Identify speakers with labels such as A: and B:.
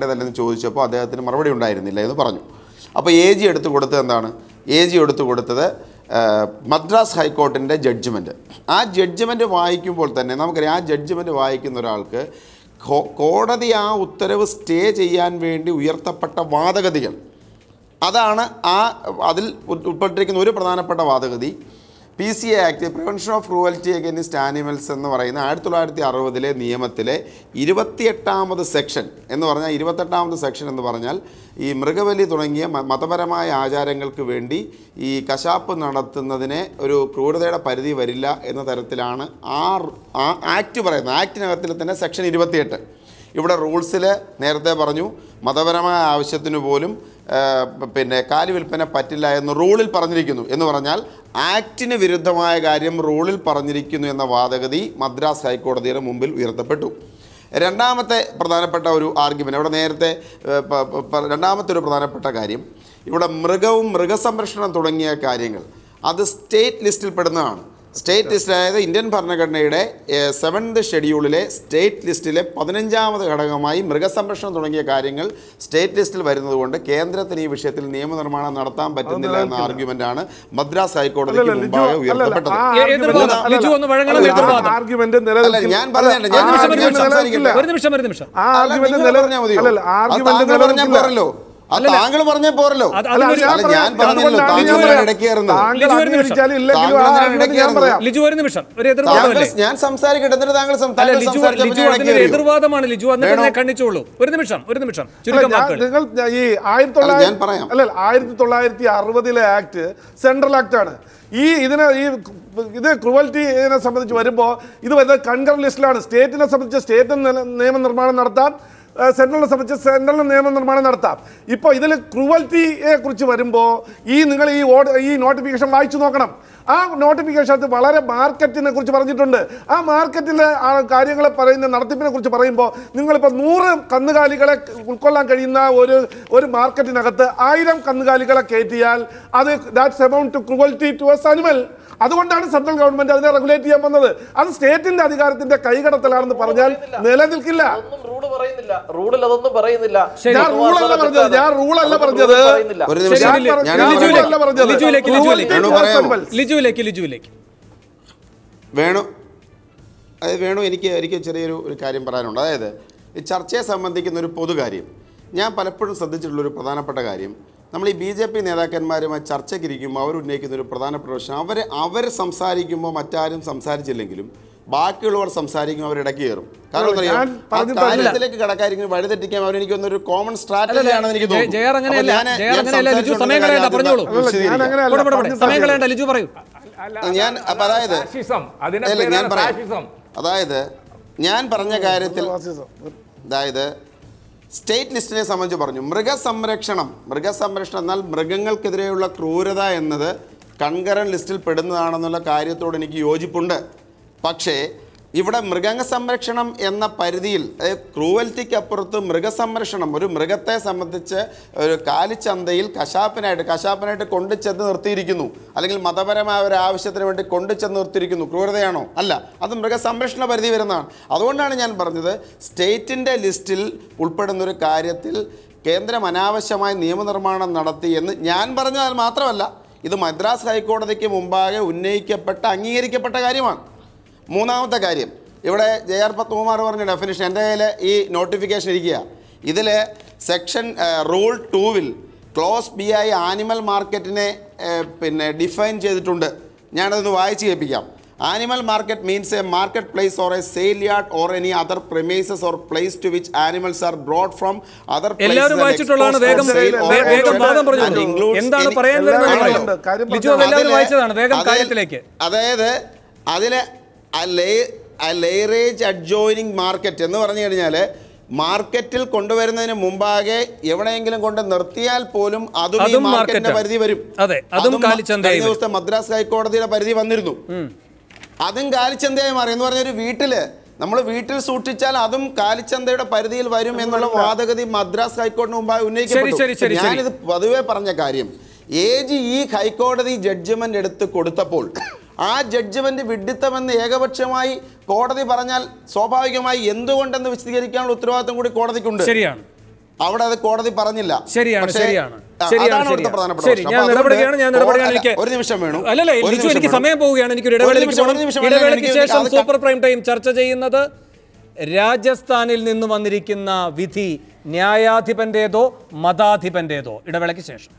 A: ണ്ടതല്ലെന്ന് ചോദിച്ചപ്പോൾ അദ്ദേഹത്തിന് മറുപടി ഉണ്ടായിരുന്നില്ല എന്ന് പറഞ്ഞു. അപ്പോൾ എ ജി എടുത്തു കൊടുത്തത് എന്താണ്? എ ജി എടുത്തു കൊടുത്തത് മദ്രാസ് ഹൈക്കോർട്ടിന്റെ ജഡ്ജ്മെന്റ്. ആ ജഡ്ജ്മെന്റ് വായിക്കുമ്പോൾ തന്നെ നമുക്കറിയാം ആ ജഡ്ജ്മെന്റ് വായിക്കുന്ന ഒരാൾക്ക് കോടതി ആ ഉത്തരവ് സ്റ്റേ ചെയ്യാൻ വേണ്ടി ഉയർത്തപ്പെട്ട വാദഗതികൾ. അതാണ് ആ അതിൽ ഉൾപ്പെട്ടിരിക്കുന്ന ഒരു പ്രധാനപ്പെട്ട വാദഗതി. P C A act prevention of cruelty against animals എന്ന് പറയുന്ന ആയിരത്തി തൊള്ളായിരത്തി അറുപതിലെ നിയമത്തിലെ ഇരുപത്തിയെട്ടാമത് സെക്ഷൻ എന്ന് പറഞ്ഞാൽ ഇരുപത്തെട്ടാമത് സെക്ഷൻ എന്ന് പറഞ്ഞാൽ ഈ മൃഗബലി തുടങ്ങിയ മതപരമായ ആചാരങ്ങൾക്ക് വേണ്ടി ഈ കശാപ്പ് നടത്തുന്നതിനെ ഒരു ക്രൂരതയുടെ പരിധി വരില്ല എന്ന തരത്തിലാണ് ആ ആക്ട് പറയുന്നത്. ആക്ടിനകത്തിൽ തന്നെ സെക്ഷൻ ഇരുപത്തിയെട്ട്. ഇവിടെ റൂൾസിൽ നേരത്തെ പറഞ്ഞു മതപരമായ ആവശ്യത്തിന് പോലും പിന്നെ കാലി വിൽപ്പന പറ്റില്ല എന്ന് റൂളിൽ പറഞ്ഞിരിക്കുന്നു. എന്ന് പറഞ്ഞാൽ ആക്ടിന് വിരുദ്ധമായ കാര്യം റൂളിൽ പറഞ്ഞിരിക്കുന്നു എന്ന വാദഗതി മദ്രാസ് ഹൈക്കോടതിയുടെ മുമ്പിൽ ഉയർത്തപ്പെട്ടു. രണ്ടാമത്തെ പ്രധാനപ്പെട്ട ഒരു ആർഗ്യുമെന്റ് അവിടെ നേരത്തെ രണ്ടാമത്തെ ഒരു പ്രധാനപ്പെട്ട കാര്യം ഇവിടെ മൃഗവും മൃഗസംരക്ഷണം തുടങ്ങിയ കാര്യങ്ങൾ അത് സ്റ്റേറ്റ് ലിസ്റ്റിൽ പെടുന്നതാണ്. സ്റ്റേറ്റ് ലിസ്റ്റ് അതായത് ഇന്ത്യൻ ഭരണഘടനയുടെ സെവൻത് ഷെഡ്യൂളിലെ സ്റ്റേറ്റ് ലിസ്റ്റിലെ പതിനഞ്ചാമത് ഘടകമായി മൃഗസംരക്ഷണം തുടങ്ങിയ കാര്യങ്ങൾ സ്റ്റേറ്റ് ലിസ്റ്റിൽ വരുന്നതുകൊണ്ട് കേന്ദ്രത്തിന് ഈ വിഷയത്തിൽ നിയമനിർമ്മാണം നടത്താൻ പറ്റുന്നില്ല എന്ന ആർഗ്യുമെന്റ് ആണ് മദ്രാസ് ഹൈക്കോടതിക്ക് മുമ്പാകെ ഉയർത്തപ്പെട്ടത്. ഞാൻ പറഞ്ഞില്ല, താങ്കൾ
B: പറഞ്ഞേ
A: പോരല്ലോ.
B: ഞാൻ
A: പറഞ്ഞല്ലോ,
C: ലിജു ഒരു നിമിഷം. ഒരു എതിർവാദമല്ലേ
A: ഞാൻ സംസാരിക്കട്ടെ എന്നിട്ട് താങ്കൾ
C: എതിർവാദമാണ്. ലിജു
A: വേണോ?
C: കണ്ണിച്ചോളൂ ഒരു നിമിഷം ഒരു നിമിഷം. ചുരുക്കം
B: നിങ്ങൾ ഈ ആയിരത്തി തൊള്ളായിരത്തി
A: പറയാം.
B: അല്ല ആയിരത്തി തൊള്ളായിരത്തി അറുപതിലെ ആക്ട് സെൻട്രൽ ആക്ട് ആണ് ഈ ഇതിനെ ഈ ഇത് ഇതിനെ സംബന്ധിച്ച് വരുമ്പോൾ ഇത് വരുന്നത് കൺകർ ലിസ്റ്റിലാണ്. സ്റ്റേറ്റിനെ സംബന്ധിച്ച് സ്റ്റേറ്റ് നിയമനിർമ്മാണം നടത്താം ആ, സെൻട്രലിനെ സംബന്ധിച്ച് സെൻട്രലിന് നിയമനിർമ്മാണം നടത്താം. ഇപ്പോൾ ഇതിൽ ക്രൂവൽറ്റിയെ കുറിച്ച് വരുമ്പോൾ ഈ നിങ്ങൾ ഈ ഓർഡർ ഈ നോട്ടിഫിക്കേഷൻ വായിച്ചു നോക്കണം. ആ നോട്ടിഫിക്കേഷനകത്ത് വളരെ മാർക്കറ്റിനെ കുറിച്ച് പറഞ്ഞിട്ടുണ്ട്. ആ മാർക്കറ്റിലെ ആ കാര്യങ്ങളെ പറയുന്ന നടത്തിപ്പിനെ കുറിച്ച് പറയുമ്പോൾ നിങ്ങളിപ്പോൾ നൂറ് കന്നുകാലികളെ ഉൾക്കൊള്ളാൻ കഴിയുന്ന ഒരു ഒരു മാർക്കറ്റിനകത്ത് ആയിരം കന്നുകാലികളെ കയറ്റിയാൽ അത് that's amount to cruelty to as animal അതുകൊണ്ടാണ് സെൻട്രൽ ഗവൺമെന്റ് അതിനെ റെഗുലേറ്റ് ചെയ്യാൻ വന്നത്. അത് സ്റ്റേറ്റിന്റെ അധികാരത്തിന്റെ കൈകടത്തലാണെന്ന് പറഞ്ഞാൽ നിലനിൽക്കില്ല.
D: റൂളിൽ അതൊന്നും പറയുന്നില്ല.
B: ഞാൻ റൂളല്ല പറഞ്ഞത്. ഞാൻ റൂളല്ല പറഞ്ഞത്.
A: ഒരു നിമിഷം.
B: ഞാൻ
C: ലിജു- ലിജുവിലേക്ക്. ലിജുവിലേക്ക്. ലിജുവിലേക്ക് ലിജുവിലേക്ക്.
A: വേണു അതായത് വേണു എനിക്ക് എനിക്ക് ചെറിയൊരു ഒരു കാര്യം പറയാനുണ്ട്. അതായത് ഈ ചർച്ചയെ സംബന്ധിക്കുന്ന ഒരു പൊതുകാര്യം ഞാൻ പലപ്പോഴും ശ്രദ്ധിച്ചിട്ടുള്ളൊരു പ്രധാനപ്പെട്ട കാര്യം. നമ്മൾ ഈ ബി ജെ പി നേതാക്കന്മാരുമായി ചർച്ചയ്ക്കിരിക്കുമ്പോൾ അവരുന്നയിക്കുന്ന അവർ ഉന്നയിക്കുന്ന ഒരു പ്രധാനപ്പെട്ട പ്രശ്നം അവർ അവർ സംസാരിക്കുമ്പോൾ മറ്റാരും സംസാരിച്ചില്ലെങ്കിലും ബാക്കിയുള്ളവർ സംസാരിക്കും അവർ ഇടയ്ക്ക് കയറും. കാരണം കാര്യത്തിലേക്ക് കടക്കാരിക്കും വഴിതെറ്റിക്കാൻ അവർ എനിക്ക് തോന്നുന്നു ഒരു കോമൺ സ്ട്രാറ്റജിയാണെന്ന് എനിക്ക് തോന്നുന്നു ഞാൻ- അതായത്
E: ഫാഷിസം അതിനെ
A: അല്ല, ഞാൻ പറയാം.
E: ഫാഷിസം
A: അതായത് ഞാൻ പറഞ്ഞ കാര്യത്തിൽ അതായത് സ്റ്റേറ്റ് ലിസ്റ്റിനെ സംബന്ധിച്ച് പറഞ്ഞു. മൃഗസംരക്ഷണം. മൃഗസംരക്ഷണം എന്നാൽ മൃഗങ്ങൾക്കെതിരെയുള്ള ക്രൂരത എന്നത് കൺകറൻ ലിസ്റ്റിൽ പെടുന്നതാണെന്നുള്ള കാര്യത്തോട് എനിക്ക് യോജിപ്പുണ്ട്. പക്ഷേ ഇവിടെ മൃഗങ്ങ സംരക്ഷണം എന്ന പരിധിയിൽ ക്രൂവൽറ്റിക്കപ്പുറത്ത് മൃഗസംരക്ഷണം ഒരു മൃഗത്തെ സംബന്ധിച്ച് ഒരു കാലിച്ചന്തയിൽ കശാപ്പിനായിട്ട് കശാപ്പിനായിട്ട് കൊണ്ടുചെന്ന് നിർത്തിയിരിക്കുന്നു. അല്ലെങ്കിൽ മതപരമായ ഒരു ആവശ്യത്തിന് വേണ്ടി കൊണ്ടുചെന്ന് നിർത്തിയിരിക്കുന്നു. ക്രൂരതയാണോ? അല്ല. അത് മൃഗസംരക്ഷണ പരിധി വരുന്നതാണ്. അതുകൊണ്ടാണ് ഞാൻ പറഞ്ഞത് സ്റ്റേറ്റിന്റെ ലിസ്റ്റിൽ ഉൾപ്പെടുന്നൊരു കാര്യത്തിൽ കേന്ദ്രം അനാവശ്യമായി നിയമനിർമ്മാണം നടത്തി എന്ന് ഞാൻ പറഞ്ഞാൽ മാത്രമല്ല ഇത് മദ്രാസ് ഹൈക്കോടതിക്ക് മുമ്പാകെ ഉന്നയിക്കപ്പെട്ട അംഗീകരിക്കപ്പെട്ട കാര്യമാണ്. മൂന്നാമത്തെ കാര്യം. ഇവിടെ ജെ ആർ പത്മകുമാർ പറഞ്ഞ ഡെഫിനേഷൻ എന്റെ കയ്യിൽ ഈ നോട്ടിഫിക്കേഷൻ ഇരിക്കുക. ഇതിൽ സെക്ഷൻ റൂൾ ടൂവിൽ ക്ലോസ് ബി ആയി ആനിമൽ മാർക്കറ്റിനെ പിന്നെ ഡിഫൈൻ ചെയ്തിട്ടുണ്ട്. ഞാനതൊന്ന് വായിച്ച് കേൾപ്പിക്കാം. Animal market means a market place or a sale yard or any other premises or place to which animals are brought from other
C: അതായത് വായിച്ചിട്ടുള്ളതാണ്. വേഗം വേഗം വാദം പറഞ്ഞോളൂ. എന്താണ് പറയാൻ വരുന്നത്?
B: എല്ലാം
C: പറയൂ.
B: ഉണ്ട്. കാര്യം
C: ലിജു
A: അതിലെ-
C: വായിച്ചതാണ്
A: ലേ ആ ലെയറേജ് അഡ്ജോയിനിങ് മാർക്കറ്റ് എന്ന് പറഞ്ഞു കഴിഞ്ഞാൽ മാർക്കറ്റിൽ കൊണ്ടുവരുന്നതിന് മുമ്പാകെ എവിടെയെങ്കിലും കൊണ്ട് നിർത്തിയാൽ പോലും അതും ഈ മാർക്കറ്റിന്റെ പരിധി വരും.
C: അതെ, അതും
A: കഴിഞ്ഞ ദിവസത്തെ മദ്രാസ് ഹൈക്കോടതിയുടെ പരിധി വന്നിരുന്നു. അതും കാലിച്ചന്തയായി മാറി. എന്ന് പറഞ്ഞ ഒരു വീട്ടിൽ നമ്മൾ വീട്ടിൽ സൂക്ഷിച്ചാൽ അതും കാലിച്ചന്തയുടെ പരിധിയിൽ വരും എന്നുള്ള വാദഗതി മദ്രാസ് ഹൈക്കോടതി മുമ്പായി ഉന്നയിക്കപ്പെട്ടു. ഞാനിത് പൊതുവെ പറഞ്ഞ കാര്യം. ഏജ് ഈ ഹൈക്കോടതി ജഡ്ജ്മെന്റ് എടുത്ത് കൊടുത്തപ്പോൾ ആ ജഡ്ജ്മെന്റ് വിഡിത്തമെന്ന് ഏകപക്ഷമായി കോടതി പറഞ്ഞാൽ സ്വാഭാവികമായി എന്തുകൊണ്ടെന്ന് വിശദീകരിക്കാനുള്ള ഉത്തരവാദിത്വം കൂടി കോടതിക്കുണ്ട്.
C: ശരിയാണ്.
A: അവിടെ അത് കോടതി പറഞ്ഞില്ല.
C: ശരിയാണ് ശരിയാണ്. ശരി ഞാൻ ഇടപെടുകയാണ് ഞാൻ ഇടപെടുകയാണ്. എനിക്ക്
A: ഒരു നിമിഷം വേണം.
C: അല്ലല്ല എനിക്ക് സമയം പോവുകയാണ്. എനിക്ക് ഒരു ഇടവേളയ്ക്ക് ശേഷം സൂപ്പർ പ്രൈം ടൈം ചർച്ച ചെയ്യുന്നത് രാജസ്ഥാനിൽ നിന്ന് വന്നിരിക്കുന്ന വിധി ന്യായാധിപന്റേതോ മതാധിപന്റേതോ? ഇടവേളയ്ക്ക് ശേഷം.